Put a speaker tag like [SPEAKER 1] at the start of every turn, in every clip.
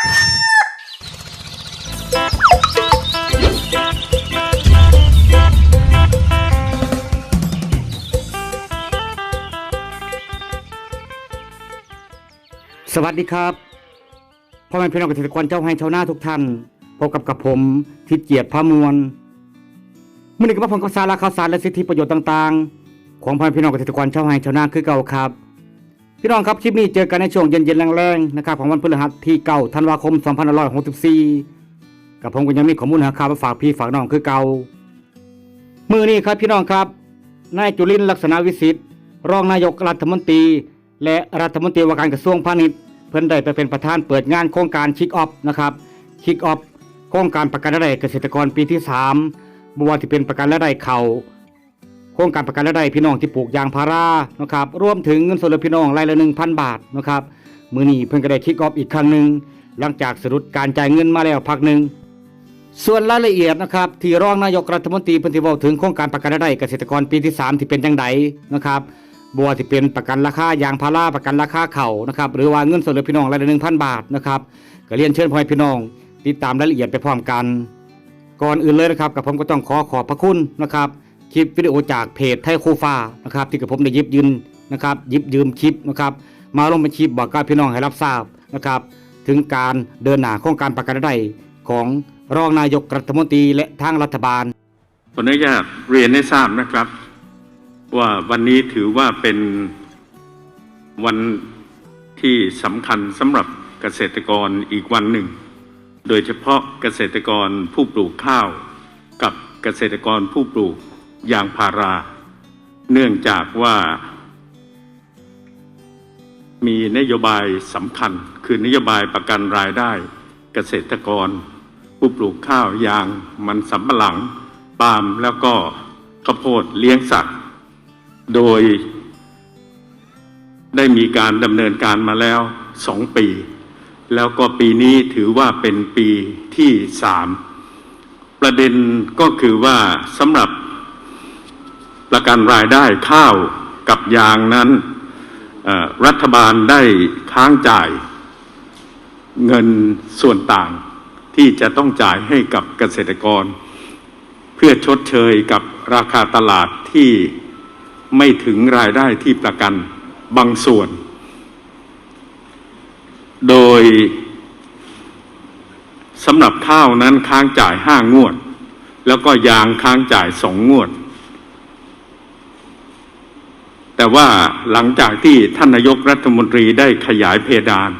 [SPEAKER 1] สวัสดีครับพ่อแม่พี่น้องเกษตรกรเจ้าให้ชาวนาทุกท่านพบกับกับผมทิดเกียรติพามวลมื่อนี้ก็มาพบกับสาระข่าวสารและสิทธิประโยชน์ต่าง ๆ ของพ่อแม่พี่น้องเกษตรกรเจ้าให้ชาวนาคือเก่าครับ พี่น้องครับคลิปนี้เจอกันในช่วงเย็นๆแรงๆนะครับของวันพฤหัสที่เก้าธันวาคม2564 กับผมก็ยังมีข้อมูลหาข่าวมาฝากพี่ฝากน้องคือเก่ามือนี้ครับพี่น้องครับนายจุลินลักษณะวิสิทธิ์รองนายกรัฐมนตรี และรัฐมนตรีว่าการกระทรวงพาณิชย์ เพิ่นได้ไปเป็นประธานเปิดงานโครงการคิกออฟนะครับคิกออฟโครงการประกันรายได้เกษตรกรปีที่ 3บ่ว่าที่เป็นประกันรายได้เขาวโครงการประกันรายได้พี่น้องที่ปลูกยางพารานะครับรวมถึงเงินส่วนเหลือพี่น้องรายละ1,000บาทนะครับมือนี้เพิ่นก็ได้คิกออฟอีกครั้งหนึ่งหลังจากสรุปการจ่ายเงินมาแล้วพักหนึ่งส่วนรายละเอียดนะครับที่รองนายกรัฐมนตรีเพิ่นสิวาถึงโครงการประกันรายได้เกษตรกรปีที่ 3 ที่เป็นจังไดนะครับบ่ว่าที่เป็นประกันราคายางพาราประกันราคาเข่านะครับหรือว่าเงินส่วนเหลือพี่น้องรายละ1,000บาทนะครับก็เรียนเชิญพ่อแม่พี่น้อง ติดตามรายละเอียดไปพร้อมกัน ก่อนอื่นเลยนะครับกับผมก็ต้องขอขอบพระคุณนะครับ คลิปวิดีโอจากเพจไทยคูฟ้านะครับที่กับผมได้ยิบยืนนะครับยิบยืมคลิปนะครับมาลงเป็นคลิปบอกกับพี่น้องให้รับทราบนะครับถึงการเดินหน้าโครงการประกันรายได้ของรองนายกรัฐมนตรีและทางรัฐบาล
[SPEAKER 2] ขออนุญาตเรียนให้ทราบนะครับ ว่าวันนี้ถือว่าเป็นวันที่สำคัญสำหรับเกษตรกรอีกวันหนึ่ง โดยเฉพาะเกษตรกรผู้ปลูกข้าวกับเกษตรกรผู้ปลูก ยางพารา เนื่องจากว่า มีนโยบายสำคัญ คือนโยบายประกันรายได้เกษตรกร ผู้ปลูกข้าวยางมันสำปะหลังปาล์มแล้วก็ข้าวโพดเลี้ยงสัตว์ โดย ได้มีการดำเนินการมาแล้วสองปี แล้วก็ปีนี้ถือว่าเป็นปีที่สามประเด็นก็คือว่าสำหรับ ประกันรายได้ข้าวกับยางนั้นรัฐบาลได้ค้างจ่ายเงินส่วนต่างที่จะต้องจ่ายให้กับเกษตรกร เพื่อชดเชยกับราคาตลาดที่ไม่ถึงรายได้ที่ประกันบางส่วน โดยสำหรับข้าวนั้นค้างจ่ายห้างวด แล้วก็ยางค้างจ่ายสองงวด แต่ว่าหลังจากที่ท่านนายกรัฐมนตรีได้ขยายเพดาน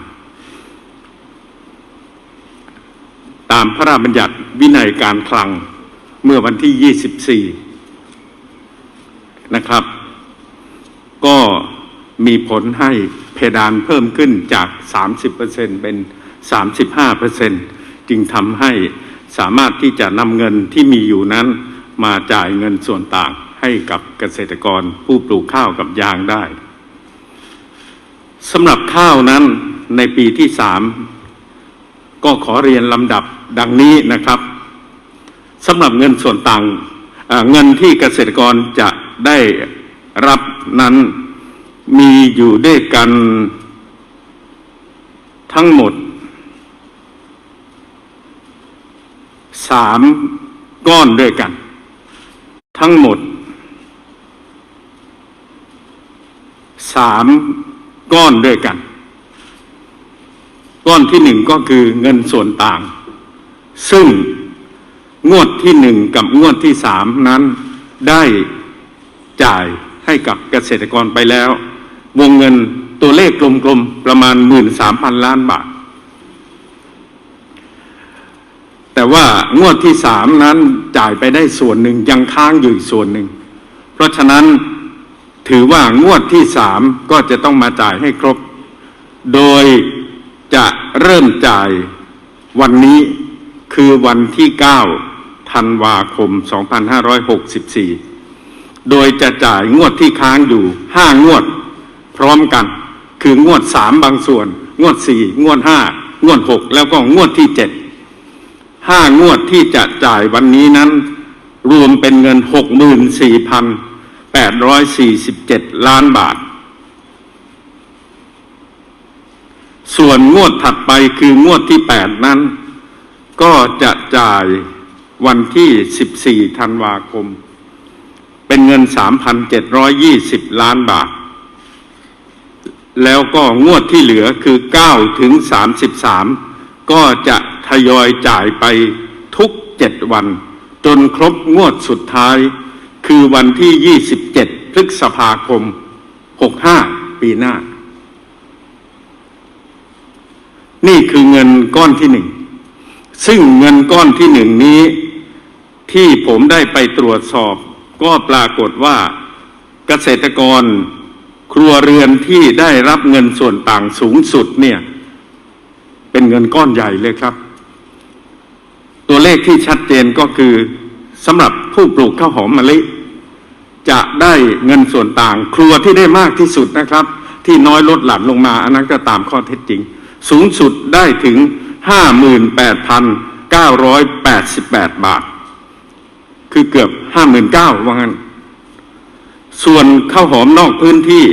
[SPEAKER 2] ตามพระราชบัญญัติวินัยการคลังเมื่อวันที่ 24 นะครับ ก็มีผลให้เพดานเพิ่มขึ้นจาก 30%เป็น 35%จึงทำให้สามารถที่จะนำเงินที่มีอยู่นั้นมาจ่ายเงินส่วนต่าง ให้กับเกษตรกรผู้ปลูกข้าวกับยางได้สำหรับข้าวนั้นในปีที่สามก็ขอเรียนลำดับดังนี้นะครับสำหรับเงินส่วนต่างเอ่อเงินที่เกษตรกรจะได้รับนั้นมีอยู่ด้วยกันทั้งหมดสามก้อนด้วยกัน ทั้งหมด สามก้อนด้วยกัน ก้อนที่หนึ่งก็คือเงินส่วนต่าง ซึ่งงวดที่หนึ่งกับงวดที่สามนั้นได้จ่ายให้กับเกษตรกรไปแล้ว วงเงินตัวเลขกลมๆ ประมาณหมื่นสามพันล้านบาท แต่ว่างวดที่สามนั้นจ่ายไปได้ส่วนหนึ่งยังค้างอยู่อีกส่วนหนึ่ง เพราะฉะนั้น ถือว่างวดที่สามก็จะต้องมาจ่ายให้ครบ โดยจะเริ่มจ่ายวันนี้คือวันที่9ธันวาคม 2564 โดยจะจ่ายงวดที่ค้างอยู่5งวดพร้อมกัน คืองวด3บางส่วน งวด4งวด5งวด6แล้วก็งวดที่7 5งวดที่จะจ่ายวันนี้นั้น รวมเป็นเงิน 847 ล้านบาท ส่วนงวดถัดไปคืองวดที่ 8 นั้น ก็จะจ่ายวันที่ 14 ธันวาคม เป็นเงิน 3,720 ล้านบาท แล้วก็งวดที่เหลือคือ 9 ถึง 33 ก็จะทยอยจ่ายไปทุก 7 วัน จนครบงวดสุดท้าย คือวันที่ 27 พฤษภาคม 65 ปีหน้า นี่คือเงินก้อนที่หนึ่ง ซึ่งเงินก้อนที่หนึ่งนี้ ที่ผมได้ไปตรวจสอบ ก็ปรากฏว่าเกษตรกรครัวเรือนที่ได้รับเงินส่วนต่างสูงสุดเนี่ย เป็นเงินก้อนใหญ่เลยครับ ตัวเลขที่ชัดเจนก็คือสำหรับผู้ปลูกข้าวหอมมะลิ จะได้เงินส่วนต่าง ครัวที่ได้มากที่สุดนะครับ ที่น้อยลดหลั่นลงมาอันนั้นก็ตามข้อเท็จจริง สูงสุดได้ถึง 58,988 บาท คือเกือบ 59,000ว่างั้น ส่วนข้าวหอมนอกพื้นที่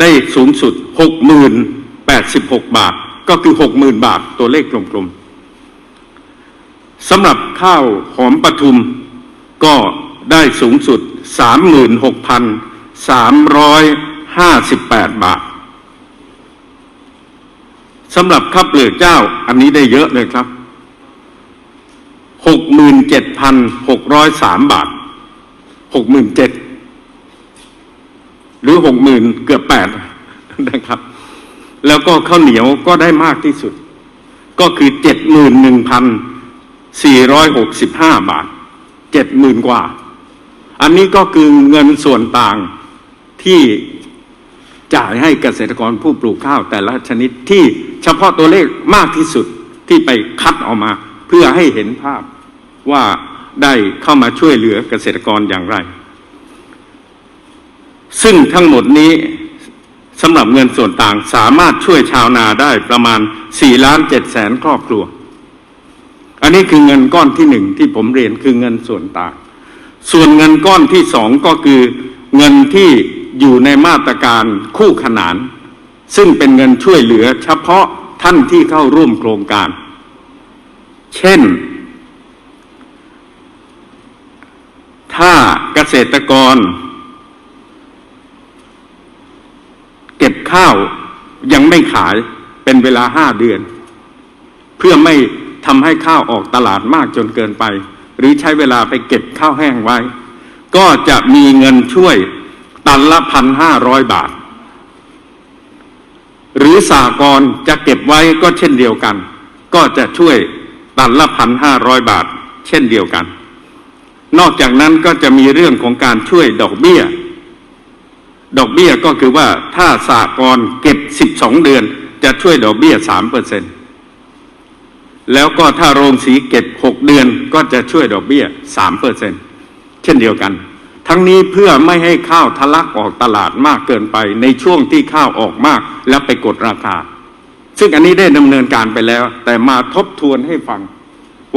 [SPEAKER 2] ได้สูงสุด 60,086 บาท ก็คือ 60,000 บาทตัวเลขกลมๆสำหรับข้าวหอมปทุมก็ได้สูงสุด 36,358บาทสำหรับข้าวเปลือกเจ้าอันนี้ได้เยอะเลยครับ67,603บาท67,000หรือ60,000เกือบแปดนะครับ แล้วก็ข้าวเหนียวก็ได้มากที่สุด ก็คือ71,465บาท70,000กว่า อันนี้ก็คือเงินส่วนต่างที่จ่ายให้เกษตรกรผู้ปลูกข้าวแต่ละชนิดที่เฉพาะตัวเลขมากที่สุดที่ไปคัดออกมา เพื่อให้เห็นภาพว่าได้เข้ามาช่วยเหลือเกษตรกรอย่างไร ซึ่งทั้งหมดนี้สำหรับเงินส่วนต่างสามารถช่วยชาวนาได้ประมาณ4ล้าน7แสนครอบครัว อันนี้คือเงินก้อนที่หนึ่งที่ผมเรียนคือเงินส่วนต่าง ส่วนเงินก้อนที่สองก็คือเงินที่อยู่ในมาตรการคู่ขนาน ซึ่งเป็นเงินช่วยเหลือเฉพาะท่านที่เข้าร่วมโครงการ เช่น ถ้าเกษตรกร เก็บข้าวยังไม่ขายเป็นเวลาห้าเดือน เพื่อไม่ทำให้ข้าวออกตลาดมากจนเกินไป หรือใช้เวลาไปเก็บข้าวแห้งไว้ ก็จะมีเงินช่วยตันละพันห้าร้อยบาท หรือสากรจะเก็บไว้ก็เช่นเดียวกัน ก็จะช่วยตันละพันห้าร้อยบาท เช่นเดียวกัน นอกจากนั้นก็จะมีเรื่องของการช่วยดอกเบี้ย ดอกเบี้ยก็คือว่าถ้าสากรเก็บ12เดือนจะช่วยดอกเบี้ย3เปอร์เซ็นต์ แล้วก็ถ้าโรงสีเก็บ6เดือนก็จะช่วยดอกเบี้ย3เปอร์เซ็นเช่นเดียวกัน ทั้งนี้เพื่อไม่ให้ข้าวทะลักออกตลาดมากเกินไป ในช่วงที่ข้าวออกมากแล้วไปกดราคา ซึ่งอันนี้ได้ดำเนินการไปแล้ว แต่มาทบทวนให้ฟัง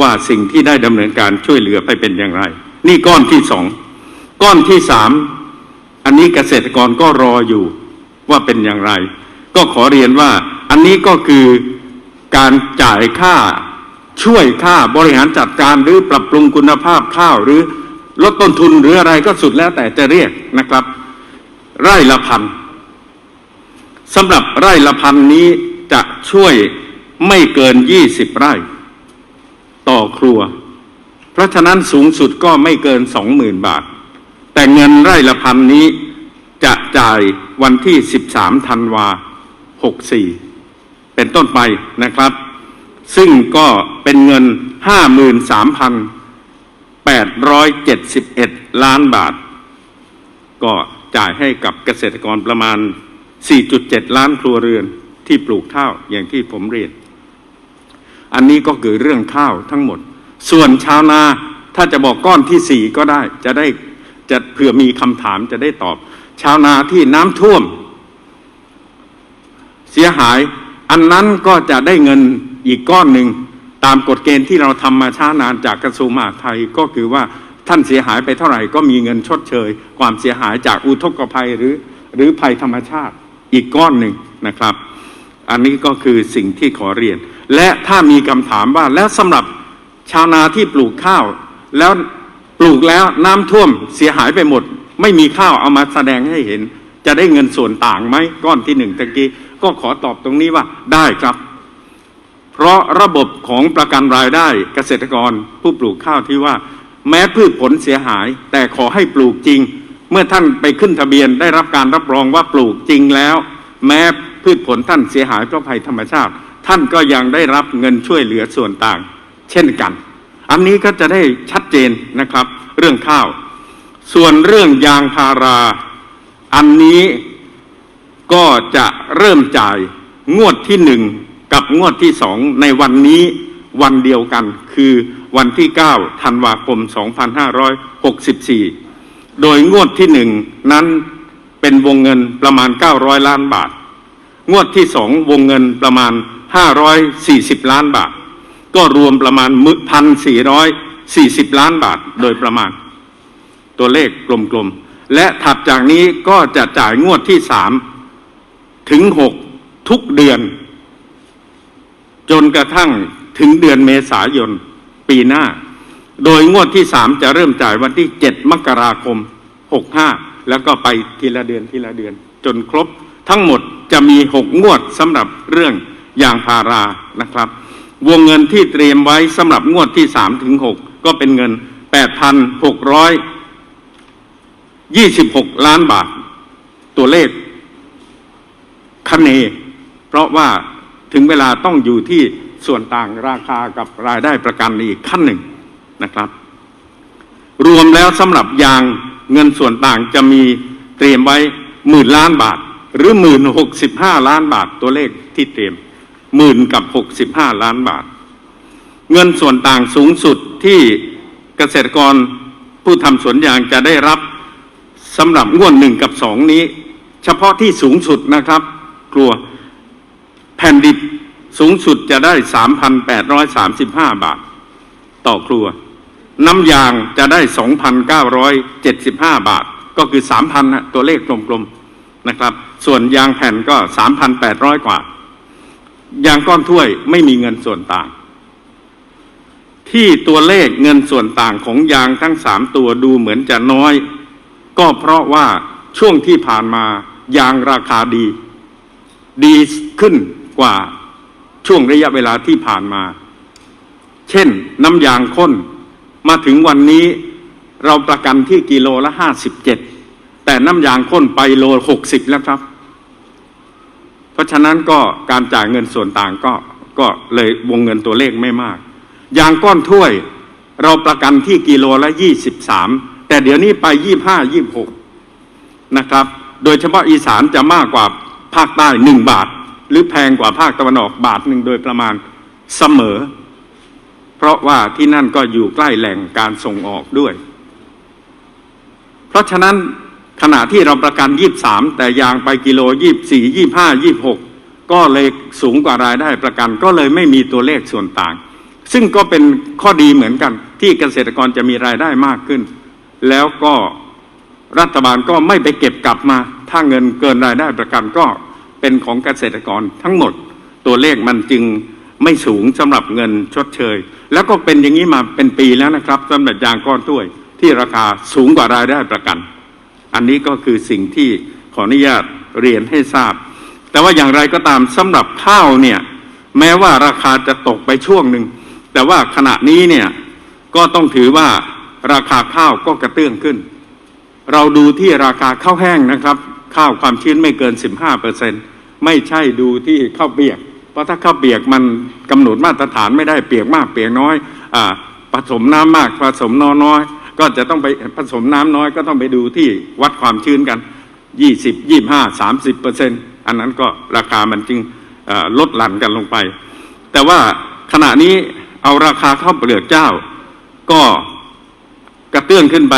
[SPEAKER 2] ว่าสิ่งที่ได้ดำเนินการช่วยเหลือไปเป็นอย่างไร นี่ก้อนที่สองก้อนที่สามอันนี้เกษตรกรก็รออยู่ว่าเป็นอย่างไร ก็ขอเรียนว่าอันนี้ก็คือ การจ่ายค่าช่วยค่าบริหารจัดการหรือปรับปรุงคุณภาพข้าวหรือลดต้นทุนหรืออะไรก็สุดแล้วแต่จะเรียกนะครับ ไร่ละพันสำหรับไร่ละพันนี้จะช่วยไม่เกิน20ไร่ ต่อครัว เพราะฉะนั้นสูงสุดก็ไม่เกิน20,000บาท แต่เงินไร่ละพันนี้จะจ่ายวันที่13ธันวา64 เป็นต้นไปนะครับ ซึ่งก็เป็นเงิน 53,871 ล้านบาท ก็จ่ายให้กับเกษตรกรประมาณ 4.7 ล้านครัวเรือนที่ปลูกข้าวอย่างที่ผมเรียน อันนี้ก็คือเรื่องข้าวทั้งหมด ส่วนชาวนาถ้าจะบอกก้อนที่สี่ก็ได้ จะได้จะเผื่อมีคำถามจะได้ตอบ ชาวนาที่น้ำท่วม เสียหาย อันนั้นก็จะได้เงินอีกก้อนหนึ่งตามกฎเกณฑ์ที่เราทำมาช้านานจากกระทรวงมหาดไทยก็คือว่าท่านเสียหายไปเท่าไหร่ก็มีเงินชดเชย ความเสียหายจากอุทกภัยหรือหรือภัยธรรมชาติอีกก้อนหนึ่งนะครับ อันนี้ก็คือสิ่งที่ขอเรียน และถ้ามีคำถามว่าแล้วสำหรับชาวนาที่ปลูกข้าว แล้วปลูกแล้วน้ำท่วมเสียหายไปหมด ไม่มีข้าวเอามาแสดงให้เห็น จะได้เงินส่วนต่างไหมก้อนที่หนึ่งตะกี้ ก็ขอตอบตรงนี้ว่าได้ครับ เพราะระบบของประกันรายได้เกษตรกรผู้ปลูกข้าวที่ว่า แม้พืชผลเสียหาย แต่ขอให้ปลูกจริง เมื่อท่านไปขึ้นทะเบียนได้รับการรับรองว่าปลูกจริงแล้ว แม้พืชผลท่านเสียหายเพราะภัยธรรมชาติ ท่านก็ยังได้รับเงินช่วยเหลือส่วนต่าง เช่นกัน อันนี้ก็จะได้ชัดเจนนะครับ เรื่องข้าว ส่วนเรื่องยางพารา อันนี้ ก็จะเริ่มจ่ายงวดที่หนึ่งกับงวดที่สองในวันนี้วันเดียวกันคือวันที่9ธันวาคม 2564 โดยงวดที่หนึ่งนั้นเป็นวงเงินประมาณ 900 ล้านบาท งวดที่สองวงเงินประมาณ 540 ล้านบาท ก็รวมประมาณพันสี่ร้อยสี่สิบล้านบาทโดยประมาณ ตัวเลขกลมๆ และถัดจากนี้ก็จะจ่ายงวดที่สาม ถึงหกทุกเดือน จนกระทั่งถึงเดือนเมษายนปีหน้า โดยงวดที่สามจะเริ่มจ่ายวันที่เจ็ดมกราคมหกห้าแล้วก็ไปทีละเดือนทีละเดือน จนครบทั้งหมดจะมีหกงวดสำหรับเรื่องยางพารานะครับ วงเงินที่เตรียมไว้สำหรับงวดที่สามถึงหกก็เป็นเงินแปดพันหกร้อยยี่สิบหกล้านบาท ตัวเลข คะเน เพราะว่าถึงเวลาต้องอยู่ที่ส่วนต่างราคากับรายได้ประกันอีกขั้นหนึ่งนะครับ รวมแล้วสำหรับยางเงินส่วนต่างจะมีเตรียมไว้หมื่นล้านบาท หรือหมื่นหกสิบห้าล้านบาทตัวเลขที่เตรียมหมื่นกับหกสิบห้าล้านบาท เงินส่วนต่างสูงสุดที่เกษตรกรผู้ทำสวนยางจะได้รับสำหรับงวดหนึ่งกับสองนี้ เฉพาะที่สูงสุดนะครับ กลัว แผ่นดิบสูงสุดจะได้ 3,835 บาท ต่อครัว น้ำยางจะได้ 2,975 บาท ก็คือ 3,000นะตัวเลขกลมๆนะครับ ส่วนยางแผ่นก็ 3,800 กว่า ยางก้อนถ้วยไม่มีเงินส่วนต่าง ที่ตัวเลขเงินส่วนต่างของยางทั้งสามตัวดูเหมือนจะน้อย ก็เพราะว่าช่วงที่ผ่านมายางราคาดี ดีขึ้นกว่าช่วงระยะเวลาที่ผ่านมา เช่นน้ำยางข้นมาถึงวันนี้เราประกันที่กิโลละห้าสิบเจ็ดแต่น้ำยางข้นไปโลหกสิบแล้วครับ เพราะฉะนั้นก็การจ่ายเงินส่วนต่างก็ก็เลยวงเงินตัวเลขไม่มาก ยางก้อนถ้วย เราประกันที่กิโลละยี่สิบสามแต่เดี๋ยวนี้ไปยี่ห้ายี่หกนะครับ โดยเฉพาะอีสานจะมากกว่า ภาคใต้หนึ่งบาท หรือแพงกว่าภาคตะวันออกบาทหนึ่งโดยประมาณเสมอ เพราะว่าที่นั่นก็อยู่ใกล้แหล่งการส่งออกด้วย เพราะฉะนั้นขณะที่เราประกันยี่บสามแต่ยางไปกิโลยี่สี่ยี่ห้ายี่หกก็เลยสูงกว่ารายได้ประกันก็เลยไม่มีตัวเลขส่วนต่าง ซึ่งก็เป็นข้อดีเหมือนกัน ที่เกษตรกรจะมีรายได้มากขึ้น แล้วก็รัฐบาลก็ไม่ไปเก็บกลับมา ถ้าเงินเกินรายได้ประกันก็ เป็นของเกษตรกรทั้งหมด ตัวเลขมันจึงไม่สูงสำหรับเงินชดเชย แล้วก็เป็นอย่างนี้มาเป็นปีแล้วนะครับสำหรับยางก้อนถ้วย ที่ราคาสูงกว่ารายได้ประกัน อันนี้ก็คือสิ่งที่ขออนุญาตเรียนให้ทราบ แต่ว่าอย่างไรก็ตามสำหรับข้าวเนี่ยแม้ว่าราคาจะตกไปช่วงหนึ่งแต่ว่าขณะนี้เนี่ยก็ต้องถือว่าราคาข้าวก็กระเตื้องขึ้น เราดูที่ราคาข้าวแห้งนะครับ ข้าวความชื้นไม่เกิน 15เปอร์เซ็นต์ ไม่ใช่ดูที่ข้าวเปียก เพราะถ้าข้าวเปียกมันกำหนดมาตรฐานไม่ได้เปียกมากเปียกน้อยอ่าผสมน้ำมากผสมน้อยน้อยก็จะต้องไปผสมน้ำน้อยก็ต้องไปดูที่วัดความชื้นกัน 20 25 30เปอร์เซ็นอันนั้นก็ราคามันจึงลดหลั่นกันลงไป แต่ว่าขณะนี้เอาราคาข้าวเปลือกเจ้า ก็กระเตื้องขึ้นไป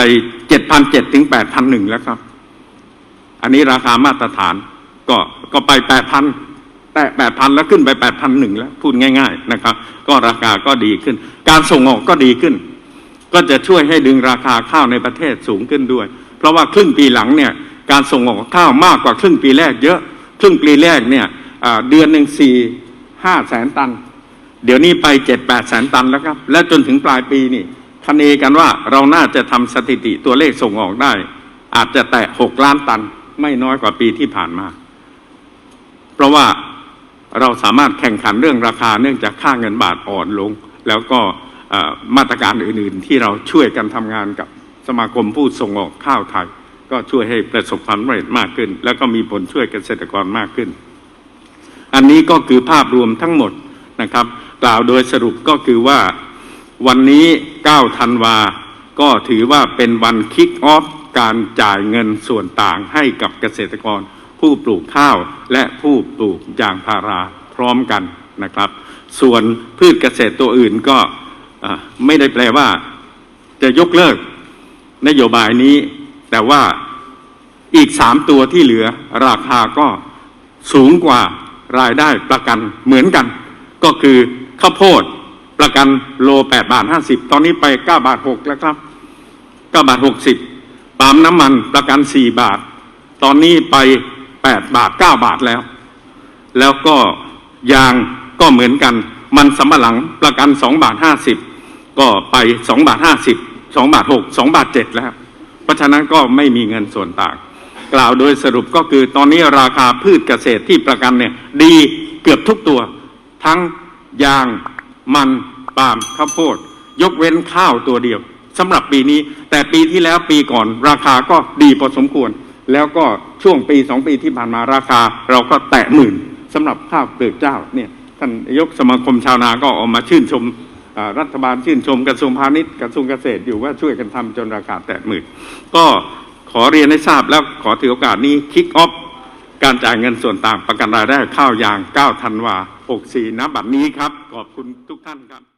[SPEAKER 2] 7,700ถึง8,100แล้วครับ อันนี้ราคามาตรฐานก็ ก็ไป8,000แต่8,000แล้วขึ้นไป8,100แล้วพูดง่าย ๆนะครับ ก็ราคาก็ดีขึ้น การส่งออกก็ดีขึ้น ก็จะช่วยให้ดึงราคาข้าวในประเทศสูงขึ้นด้วย เพราะว่าครึ่งปีหลังเนี่ยการส่งออกข้าวมากกว่าครึ่งปีแรกเยอะ ครึ่งปีแรกเนี่ยเดือนหนึ่งสี่ห้าแสนตัน เดี๋ยวนี้ไปเจ็ดแปดแสนตันแล้วครับ และจนถึงปลายปีนี่คะเนกันว่าเราน่าจะทำสถิติตัวเลขส่งออกได้ อาจจะแตะหกล้านตัน ไม่น้อยกว่าปีที่ผ่านมา เพราะว่าเราสามารถแข่งขันเรื่องราคาเนื่องจากค่าเงินบาทอ่อนลง แล้วก็มาตรการอื่นๆ ที่เราช่วยกันทำงานกับสมาคมผู้ส่งออกข้าวไทย ก็ช่วยให้ประสบความสำเร็จมากขึ้น แล้วก็มีผลช่วยเกษตรกรมากขึ้น อันนี้ก็คือภาพรวมทั้งหมดนะครับกล่าวโดยสรุปก็คือว่าวันนี้9ธันวา ก็ถือว่าเป็นวันคิกออฟการจ่ายเงินส่วนต่างให้กับเกษตรกร ผู้ปลูกข้าวและผู้ปลูกยางพาราพร้อมกันนะครับ ส่วนพืชเกษตรตัวอื่นก็ไม่ได้แปลว่า จะยกเลิกนโยบายนี้ แต่ว่าอีกสามตัวที่เหลือราคาก็สูงกว่ารายได้ประกันเหมือนกัน ก็คือข้าวโพดประกันโลแปดบาทห้าสิบตอนนี้ไปเก้าบาทหกแล้วครับเก้าบาทหกสิบปาล์มน้ำมันประกันสี่บาท ตอนนี้ไป แปดบาทเก้าบาทแล้ว แล้วก็ยางก็เหมือนกัน มันสำปะหลังประกันสองบาทห้าสิบก็ไปสองบาทห้าสิบสองบาทหกสองบาทเจ็ดแล้ว เพราะฉะนั้นก็ไม่มีเงินส่วนต่าง กล่าวโดยสรุปก็คือตอนนี้ราคาพืชเกษตรที่ประกันเนี่ย ดีเกือบทุกตัว ทั้งยางมันปาล์มข้าวโพด ยกเว้นข้าวตัวเดียวสำหรับปีนี้ แต่ปีที่แล้วปีก่อนราคาก็ดีพอสมควร แล้วก็ช่วงปีสองปีที่ผ่านมาราคา เราก็แตะหมื่นสำหรับข้าวเปลือกเจ้าเนี่ยท่านนายกสมาคมชาวนาก็ออกมาชื่นชมรัฐบาลชื่นชมกระทรวงพาณิชย์กระทรวงเกษตรอยู่ว่าช่วยกันทำจนราคาแตะหมื่นก็ขอเรียนให้ทราบแล้วขอถือโอกาสนี้คิกออฟการจ่ายเงินส่วนต่างประกันรายได้ข้าวยาง9ธันวา64ณบัดนี้ครับ ขอบคุณทุกท่านครับ